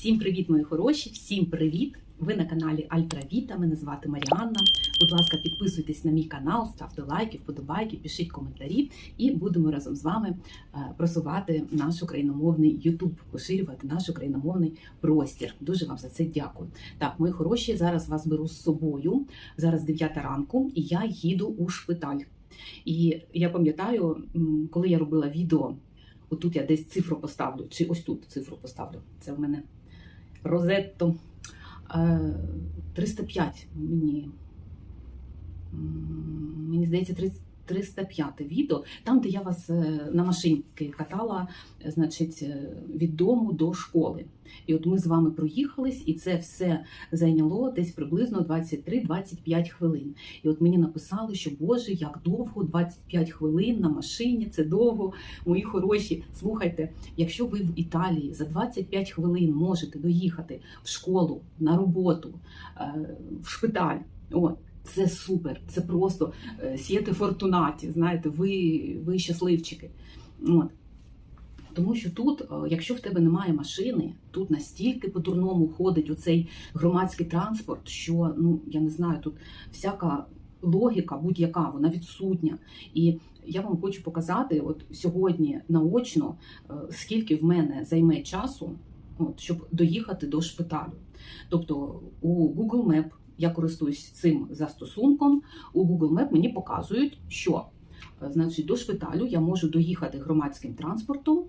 Всім привіт, мої хороші! Всім привіт! Ви на каналі Альтравіта. Мене звати Маріанна. Будь ласка, підписуйтесь на мій канал, ставте лайки, вподобайки, пишіть коментарі, і будемо разом з вами е, просувати наш україномовний Ютуб, поширювати наш україномовний простір. Дуже вам за це дякую. Так, мої хороші, зараз вас беру з собою. Зараз 9 ранку, і я їду у шпиталь. І я пам'ятаю, коли я робила відео. Отут я десь цифру поставлю, чи ось тут цифру поставлю. Це в мене Розетто. Е, 305 мені. Мені здається, 30 305 відео, там, де я вас е, на машинки катала, е, значить, е, від дому до школи. І от ми з вами проїхались, і це все зайняло десь приблизно 23-25 хвилин. І от мені написали, що Боже, як довго, 25 хвилин на машині, це довго. Мої хороші, слухайте, якщо ви в Італії за 25 хвилин можете доїхати в школу, на роботу, в шпиталь, от, це супер, це просто е, сієте фортунаті, знаєте, ви, ви щасливчики. От. Тому що тут, е, якщо в тебе немає машини, тут настільки по-дурному ходить оцей громадський транспорт, що ну я не знаю, тут всяка логіка, будь-яка, вона відсутня. І я вам хочу показати, от сьогодні наочно, е, скільки в мене займе часу, от, щоб доїхати до шпиталю. Тобто у Google Map я користуюсь цим застосунком. У Google Map мені показують, що е, значить до шпиталю я можу доїхати громадським транспортом.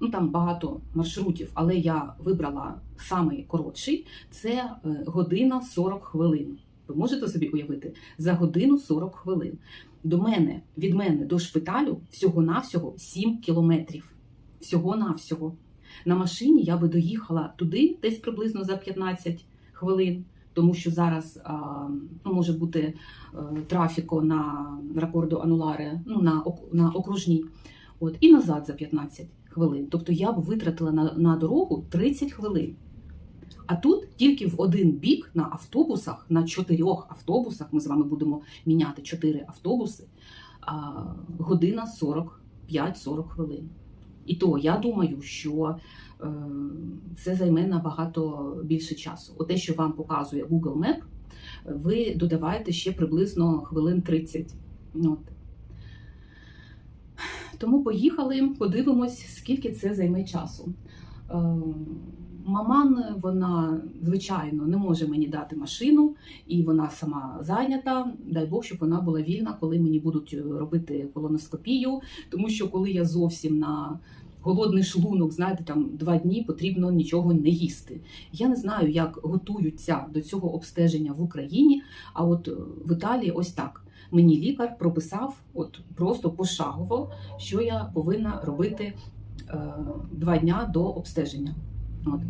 Ну там багато маршрутів, але я вибрала самий коротший це е, година 40 хвилин. Ви можете собі уявити за годину 40 хвилин. До мене від мене до шпиталю всього-навсього 7 кілометрів. Всього-навсього. На машині я би доїхала туди десь приблизно за 15 хвилин, тому що зараз ну, може бути а, трафіко на ракордо ануларе, ну, на, на окружній, от, і назад за 15 хвилин. Тобто я б витратила на, на дорогу 30 хвилин. А тут тільки в один бік на автобусах, на чотирьох автобусах, ми з вами будемо міняти чотири автобуси, година 45-40 хвилин. І то я думаю, що е, це займе набагато більше часу. Оте, що вам показує Google Map, ви додаваєте ще приблизно хвилин 30. От. Тому поїхали, подивимось, скільки це займе часу. Е, Маман, вона, звичайно, не може мені дати машину, і вона сама зайнята. Дай Бог, щоб вона була вільна, коли мені будуть робити колоноскопію, тому що коли я зовсім на голодний шлунок, знаєте, там два дні потрібно нічого не їсти. Я не знаю, як готуються до цього обстеження в Україні, а от е, в Італії ось так. Мені лікар прописав от просто пошагово, що я повинна робити е, два дня до обстеження. От.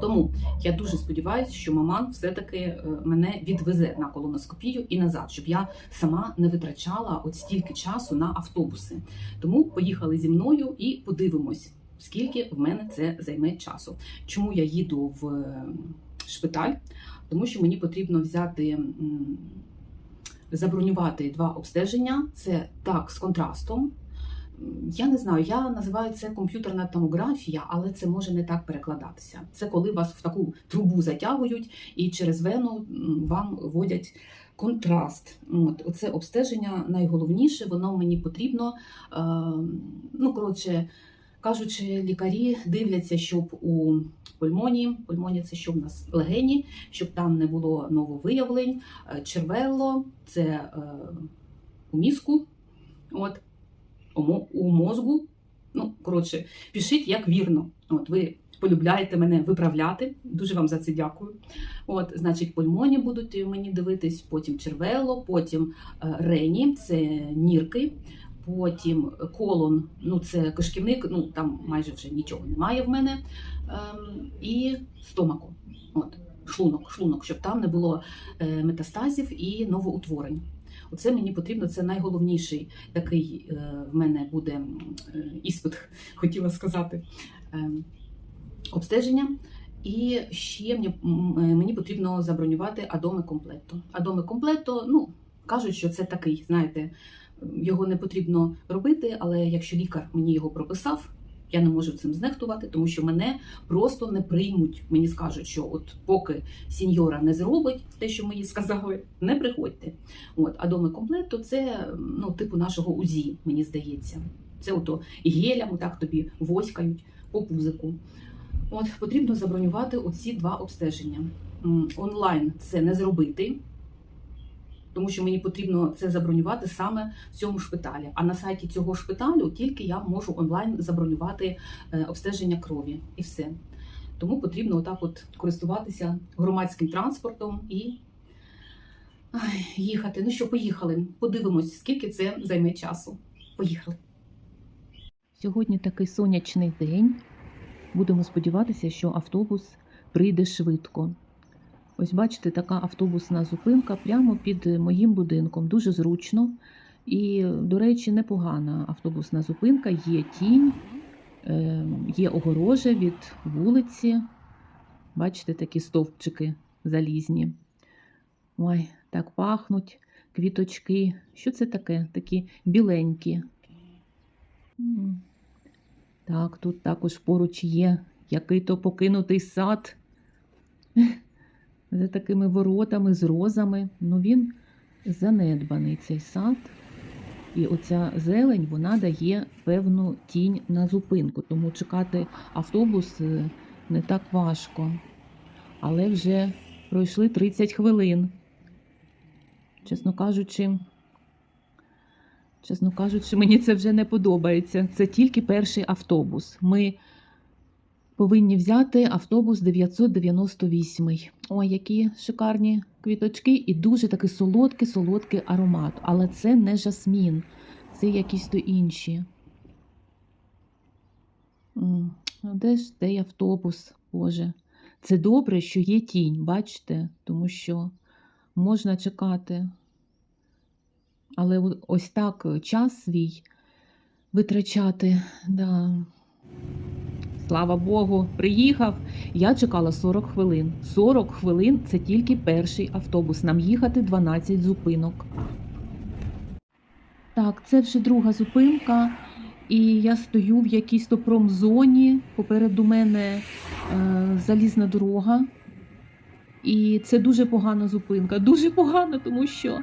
Тому я дуже сподіваюся, що маман все-таки е, мене відвезе на колоноскопію і назад, щоб я сама не витрачала от стільки часу на автобуси. Тому поїхали зі мною і подивимось, скільки в мене це займе часу. Чому я їду в е, шпиталь? Тому що мені потрібно взяти. Забронювати два обстеження, це так з контрастом. Я не знаю, я називаю це комп'ютерна томографія, але це може не так перекладатися. Це коли вас в таку трубу затягують і через вену вам вводять контраст. От оце обстеження найголовніше, воно мені потрібно. Е, ну, коротше кажучи, лікарі дивляться, щоб у пульмоні, пульмоні це що в нас легені, щоб там не було нововиявлень, Е, червело це е, у мізку. От у мо- у. Ну, коротше, пишіть як вірно. От ви полюбляєте мене виправляти. Дуже вам за це дякую. От, значить, пульмоні будуть мені дивитись, потім червело, потім е, рені, це нірки. Потім колон, ну це кишківник, ну там майже вже нічого немає в мене. Ем, і стомако, от, шлунок, шлунок, щоб там не було е, метастазів і новоутворень. Оце мені потрібно, це найголовніший такий е, в мене буде е, іспит, хотіла сказати, е, обстеження. І ще мені, потрібно забронювати адоми комплетто. Адоми комплетто, ну, кажуть, що це такий, знаєте, його не потрібно робити, але якщо лікар мені його прописав, Я не можу цим знехтувати, тому що мене просто не приймуть. Мені скажуть, що от поки сіньора не зробить те, що ми їй сказали, не приходьте. От, а доми комплекту це ну, типу нашого УЗІ, мені здається. Це ото гелям, так тобі воськають по пузику. От потрібно забронювати оці два обстеження. Онлайн це не зробити, тому що мені потрібно це забронювати саме в цьому шпиталі. А на сайті цього шпиталю тільки я можу онлайн забронювати е, обстеження крові і все. Тому потрібно отак от користуватися громадським транспортом і їхати. Ну що, поїхали. Подивимось, скільки це займе часу. Поїхали. Сьогодні такий сонячний день. Будемо сподіватися, що автобус прийде швидко. Ось бачите, така автобусна зупинка прямо під моїм будинком. Дуже зручно. І, до речі, непогана автобусна зупинка. Є тінь, е, є огорожа від вулиці. Бачите, такі стовпчики залізні. Ой, так пахнуть квіточки. Що це таке? Такі біленькі. Так, тут також поруч є який-то покинутий сад за такими воротами з розами. Ну він занедбаний цей сад. І оця зелень вона дає певну тінь на зупинку, тому чекати автобус е, не так важко. Але вже пройшли 30 хвилин. Чесно кажучи, Чесно кажучи, мені це вже не подобається. Це тільки перший автобус. Ми повинні взяти автобус 998. Ой, які шикарні квіточки і дуже такий солодкий, солодкий аромат. Але це не жасмін, це якісь то інші. Де ж цей автобус? Боже. Це добре, що є тінь, бачите, тому що можна чекати. Але ось так е, час свій витрачати. Да. Слава Богу, приїхав. Я чекала 40 хвилин. 40 хвилин це тільки перший автобус. Нам їхати 12 зупинок. Так, це вже друга зупинка. І я стою в якійсь то промзоні. Попереду мене е, залізна дорога. І це дуже погана зупинка. Дуже погана, тому що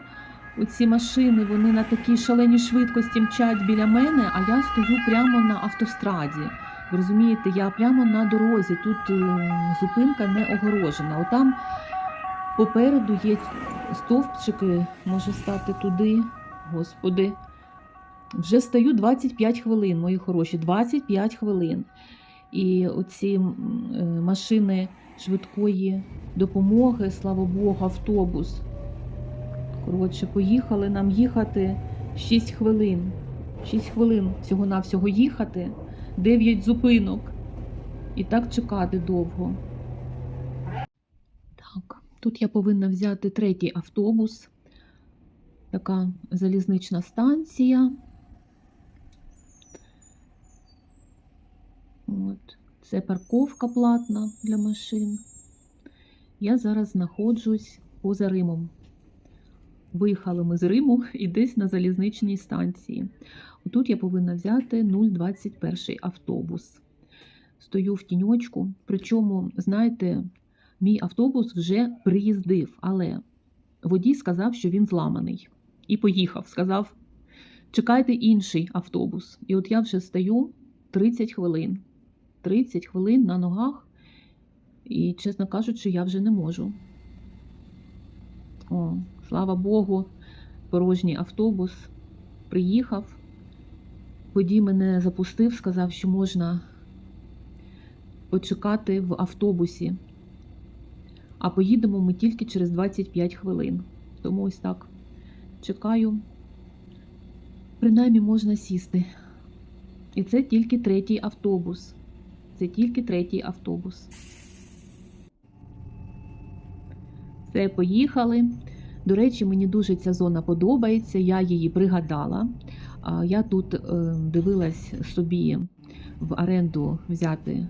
оці машини вони на такій шаленій швидкості мчать біля мене, а я стою прямо на автостраді. Ви розумієте, я прямо на дорозі. Тут е, зупинка не огорожена. Отам попереду є стовпчики, може стати туди. Господи. Вже стою 25 хвилин, мої хороші, 25 хвилин. І оці е, машини швидкої допомоги, слава Богу, автобус. Коротше, поїхали нам їхати 6 хвилин. 6 хвилин всього-навсього їхати, 9 зупинок. І так чекати довго. Так, тут я повинна взяти третій автобус. Така залізнична станція. От. Це парковка платна для машин. Я зараз знаходжусь поза Римом. Виїхали ми з Риму і десь на залізничній станції. Отут я повинна взяти 021 автобус. Стою в тіньочку. Причому, знаєте, мій автобус вже приїздив, але водій сказав, що він зламаний. І поїхав. Сказав: чекайте інший автобус. І от я вже стою 30 хвилин. 30 хвилин на ногах. І, чесно кажучи, я вже не можу. О, слава Богу, порожній автобус приїхав. Водій мене запустив, сказав, що можна почекати в автобусі. А поїдемо ми тільки через 25 хвилин. Тому ось так чекаю. Принаймні можна сісти. І це тільки третій автобус. Це тільки третій автобус. Все, поїхали. До речі, мені дуже ця зона подобається, я її пригадала. Я тут е, дивилась собі в оренду взяти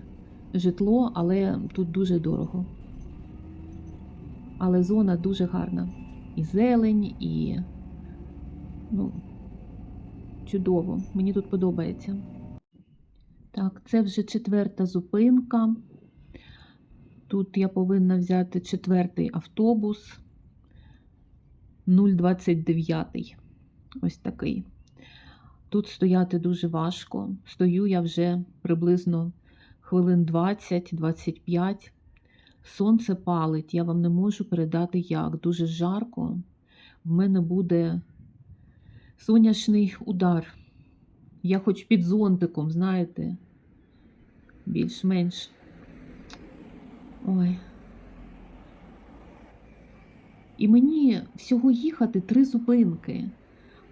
житло, але тут дуже дорого. Але зона дуже гарна. І зелень, і ну, чудово. Мені тут подобається. Так, це вже четверта зупинка. Тут я повинна взяти четвертий автобус 029. Ось такий. Тут стояти дуже важко. Стою я вже приблизно хвилин 20-25. Сонце палить, я вам не можу передати як. Дуже жарко. В мене буде сонячний удар. Я хоч під зонтиком, знаєте, більш-менш. Ой. І мені всього їхати три зупинки,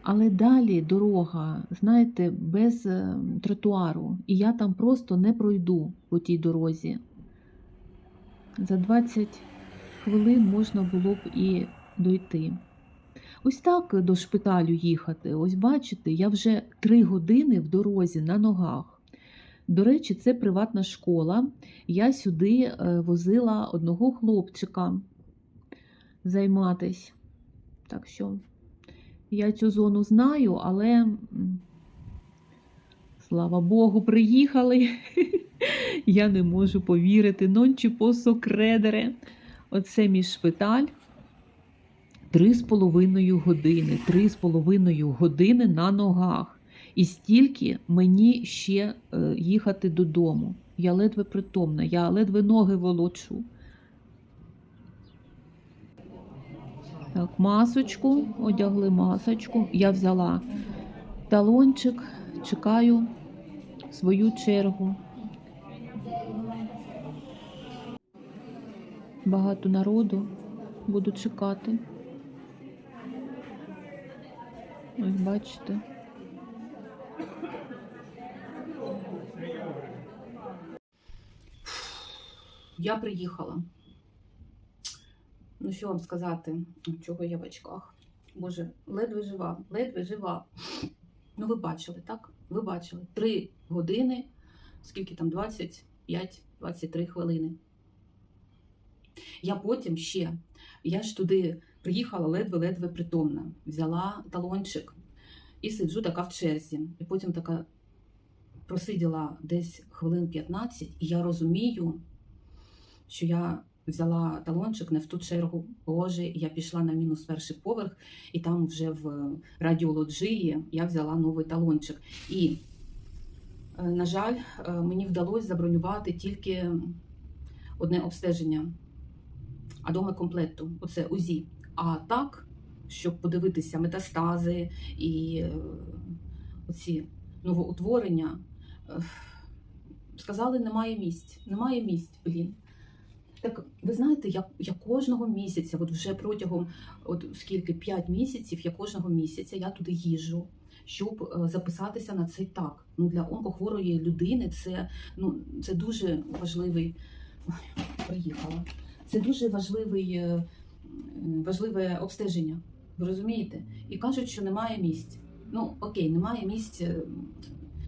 але далі дорога, знаєте, без е, тротуару. І я там просто не пройду по тій дорозі. За 20 хвилин можна було б і дойти. Ось так до шпиталю їхати. Ось бачите, я вже три години в дорозі на ногах. До речі, це приватна школа. Я сюди е, возила одного хлопчика займатись. Так що я цю зону знаю, але слава Богу, приїхали. Я не можу повірити. Нончі посо кредере. Оце мій шпиталь. Три з половиною години, три з половиною години на ногах. І стільки мені ще е, їхати додому. Я ледве притомна, я ледве ноги волочу. Так, масочку, одягли масочку. Я взяла талончик, чекаю свою чергу. Багато народу буду чекати. Ось бачите. Я приїхала. Ну, що вам сказати, чого я в очках? Боже, ледве жива, ледве жива. Ну, ви бачили, так? Ви бачили. Три години, скільки там, 25-23 хвилини. Я потім ще, я ж туди приїхала ледве-ледве притомна, взяла талончик і сиджу така в черзі. І потім така просиділа десь хвилин 15, і я розумію, що я взяла талончик не в ту чергу. Боже, я пішла на мінус перший поверх, і там вже в радіології я взяла новий талончик. І, е, на жаль, е, мені вдалося забронювати тільки одне обстеження адоми комплекту, оце УЗІ. А так, щоб подивитися метастази і е, оці новоутворення, сказали, немає місць. Немає місць, блін. Так, ви знаєте, я, я кожного місяця, от вже протягом от скільки 5 місяців, я кожного місяця я туди їжджу, щоб е, записатися на цей так. Ну для онкохворої людини це ну це дуже важливий. Ой, приїхала. Це дуже важливий, е, важливе обстеження. Ви розумієте? І кажуть, що немає місць. Ну окей, немає місць е,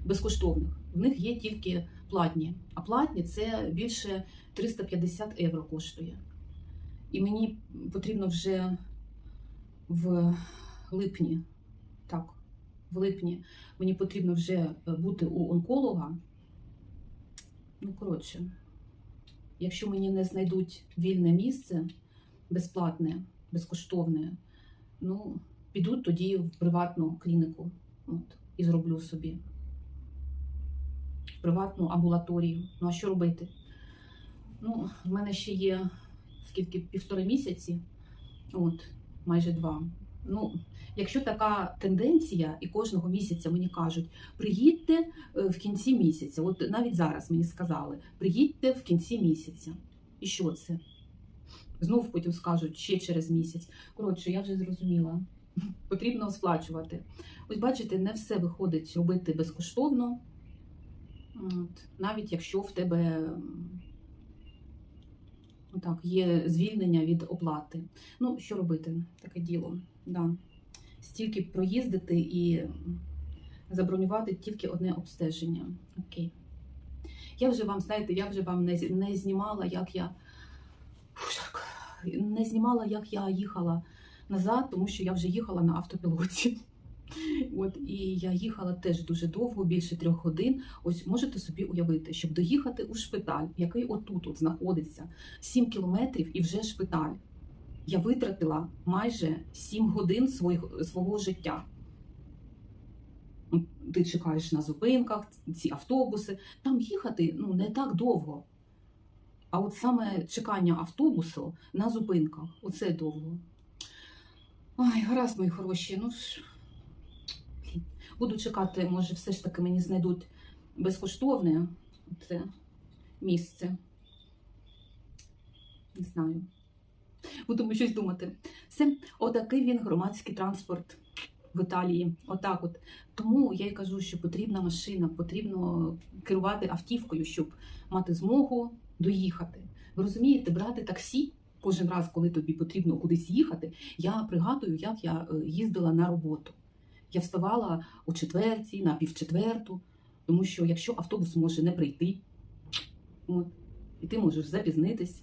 безкоштовних. В них є тільки платні. А платні це більше 350 євро коштує. І мені потрібно вже в липні, так, в липні мені потрібно вже бути у онколога. Ну, коротше, якщо мені не знайдуть вільне місце безплатне, безкоштовне, ну, піду тоді в приватну клініку от, і зроблю собі приватну амбулаторію. Ну а що робити? Ну, в мене ще є скільки півтори місяці, от, майже два. Ну, якщо така тенденція, і кожного місяця мені кажуть, приїдьте е, в кінці місяця. От навіть зараз мені сказали, приїдьте в кінці місяця. І що це? Знов потім скажуть ще через місяць. Коротше, я вже зрозуміла. Потрібно сплачувати. Ось бачите, не все виходить робити безкоштовно. От, навіть якщо в тебе м, отак, є звільнення від оплати. Ну, що робити? Таке діло. Да. Стільки проїздити і забронювати тільки одне обстеження. Окей. Я вже вам, знаєте, я вже вам не, не знімала, як я. Не знімала, як я їхала назад, тому що я вже їхала на автопілоті. От і я їхала теж дуже довго, більше трьох годин. Ось можете собі уявити, щоб доїхати у шпиталь, який отут от знаходиться 7 кілометрів і вже шпиталь. Я витратила майже 7 годин своїх, свого життя. Ти чекаєш на зупинках, ці автобуси. Там їхати ну, не так довго. А от саме чекання автобусу на зупинках оце довго. Ой, гаразд, мої хороші. Ну. Буду чекати, може, все ж таки мені знайдуть безкоштовне це місце. Не знаю. Будемо щось думати. Все, отакий він громадський транспорт в Італії. Отак от. Тому я й кажу, що потрібна машина, потрібно керувати автівкою, щоб мати змогу доїхати. Ви розумієте, брати таксі кожен раз, коли тобі потрібно кудись їхати. Я пригадую, як я е, їздила на роботу. Я вставала о четвертій, на півчетверту, тому що якщо автобус може не прийти, от, і ти можеш запізнитись.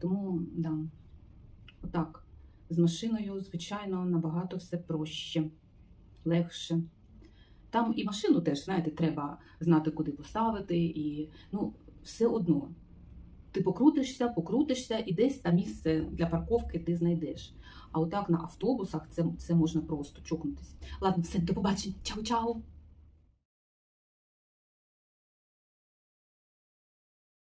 Тому, да, отак. З машиною, звичайно, набагато все проще, легше. Там і машину теж, знаєте, треба знати, куди поставити, і ну, все одно. Ти покрутишся, покрутишся, і десь там місце для парковки ти знайдеш. А отак на автобусах це, це можна просто чокнутися. Ладно, все, до побачення. Чао-чао!